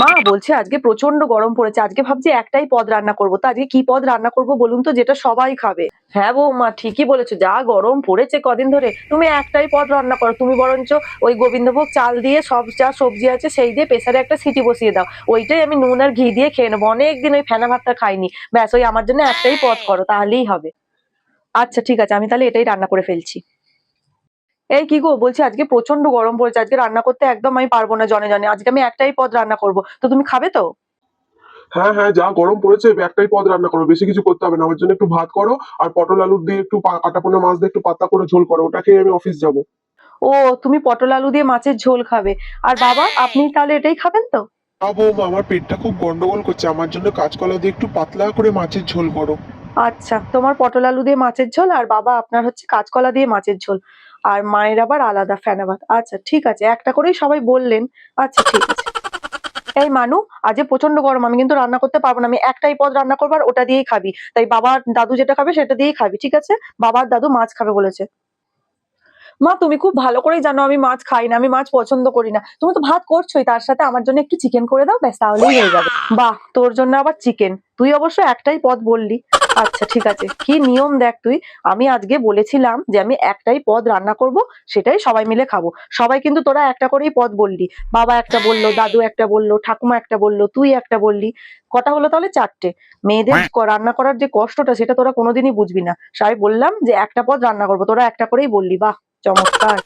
মা বলছে, আজকে প্রচণ্ড গরম পড়েছে, আজকে ভাবছি একটাই পদ রান্না করব। তো আজকে কি পদ রান্না করব বলুন তো, যেটা সবাই খাবে? হ্যাঁ বৌমা, ঠিকই বলেছ, যা গরম পড়েছে কদিন ধরে, তুমি একটাই পদ রান্না করো। তুমি বরঞ্চ ওই গোবিন্দভোগ চাল দিয়ে সব যা সবজি আছে, সেই দিয়ে প্রেসারে একটা সিটি বসিয়ে দাও। ওইটাই আমি নুন আর ঘি দিয়ে খেয়ে নেব। অনেকদিন ওই ফেনা ভাতটা খাইনি। ব্যাস, ওই আমার জন্য একটাই পদ করো, তাহলেই হবে। আচ্ছা ঠিক আছে, আমি তাহলে এটাই রান্না করে ফেলছি। এই কি গো বলছি আজকে প্রচণ্ড গরম পড়েছে আজকে রান্না করতে একদম আমি পারব না জনে জনে আজকে আমি একটাই পদ রান্না করব। তো তুমি খাবে তো? হ্যাঁ হ্যাঁ যা গরম পড়েছে একটাই পদ রান্না করো বেশি কিছু করতে হবে না আমার জন্য একটু ভাত করো আর পটল আলু দিয়ে একটু কাটা পোনা মাছ দিয়ে একটু পাতা করে ঝোল করো ওটা খেয়ে আমি অফিস যাব। ও তুমি পটল আলু দিয়ে মাছের ঝোল খাবে। আর বাবা আপনি তাহলে এটাই খাবেন তো? বৌমা আমার পেটটা খুব গন্ডগোল করছে আমার জন্য কাঁচকলা দিয়ে একটু পাতলা করে মাছের ঝোল করো। আচ্ছা তোমার পটল আলু দিয়ে মাছের ঝোল আর বাবা আপনার হচ্ছে কাঁচকলা দিয়ে মাছের ঝোল। আর মায়ের আবার আলাদা ফ্যানাবাদ আচ্ছা ঠিক আছে, একটা করেই সবাই বললেন। আচ্ছা ঠিক আছে। এই মানু, আজে প্রচণ্ড গরম, আমি কিন্তু রান্না করতে পারব না। আমি একটাই পদ রান্না করব আর ওটা দিয়েই খাবি। তাই বাবার দাদু যেটা খাবে সেটা দিয়েই খাবি, ঠিক আছে? বাবার দাদু মাছ খাবে বলেছে। মা তুমি খুব ভালো করেই জানো আমি মাছ খাই না আমি মাছ পছন্দ করি না। তুমি তো ভাত করছোই তার সাথে আমার জন্য একটু চিকেন করে দাও ব্যাস তাহলেই হয়ে যাবে। বাহ তোর জন্য আবার চিকেন তুই অবশ্য একটাই পদ বললি। আচ্ছা ঠিক আছে। কি নিয়ম দেখ তুই? আমি আজকে বলেছিলাম যে আমি একটাই পদ রান্না করব সেটাই সবাই মিলে খাব। সবাই কিন্তু তোরা একটা করেই পদ বললি। বাবা একটা বলল দাদু একটা বলল ঠাকুমা একটা বলল তুই একটা বললি। কটা হলো তাহলে? চারটে। মেয়েদের রান্না করার যে কষ্টটা সেটা তোরা কোনোদিনই বুঝবি না। সবাই বললাম যে একটা পদ রান্না করব তোরা একটা করেই বললি। বাহ চমৎকার।